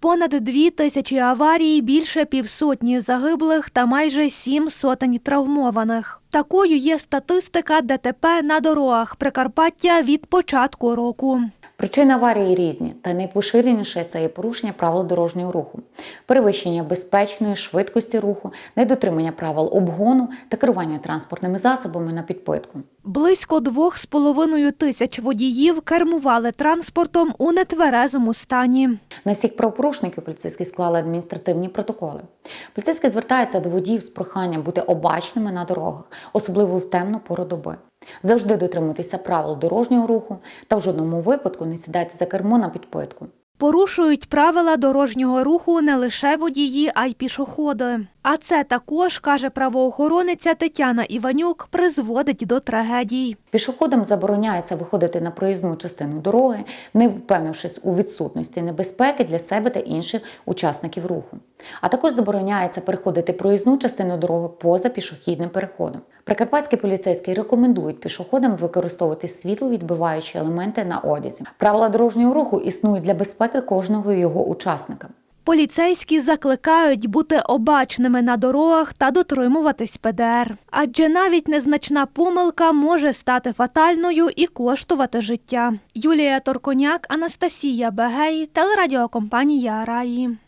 Понад дві тисячі аварій, більше півсотні загиблих та майже сім сотень травмованих. Такою є статистика ДТП на дорогах Прикарпаття від початку року. Причини аварії різні, та найпоширеніше це є порушення правил дорожнього руху, перевищення безпечної швидкості руху, недотримання правил обгону та керування транспортними засобами на підпитку. Близько двох з половиною тисяч водіїв кермували транспортом у нетверезому стані. На всіх правопорушників поліцейські склали адміністративні протоколи. Поліцейські звертаються до водіїв з проханням бути обачними на дорогах, особливо в темну пору доби. Завжди дотримуйтеся правил дорожнього руху та в жодному випадку не сідайте за кермо на підпитку. Порушують правила дорожнього руху не лише водії, а й пішоходи. А це також, каже правоохорониця Тетяна Іванюк, призводить до трагедій. Пішоходам забороняється виходити на проїзну частину дороги, не впевнившись у відсутності небезпеки для себе та інших учасників руху. А також забороняється переходити проїзну частину дороги поза пішохідним переходом. Прикарпатські поліцейські рекомендують пішоходам використовувати світловідбиваючі елементи на одязі. Правила дорожнього руху існують для безпеки кожного його учасника. Поліцейські закликають бути обачними на дорогах та дотримуватись ПДР. Адже навіть незначна помилка може стати фатальною і коштувати життя. Юлія Торконяк, Анастасія Бегей, телерадіокомпанія Раї.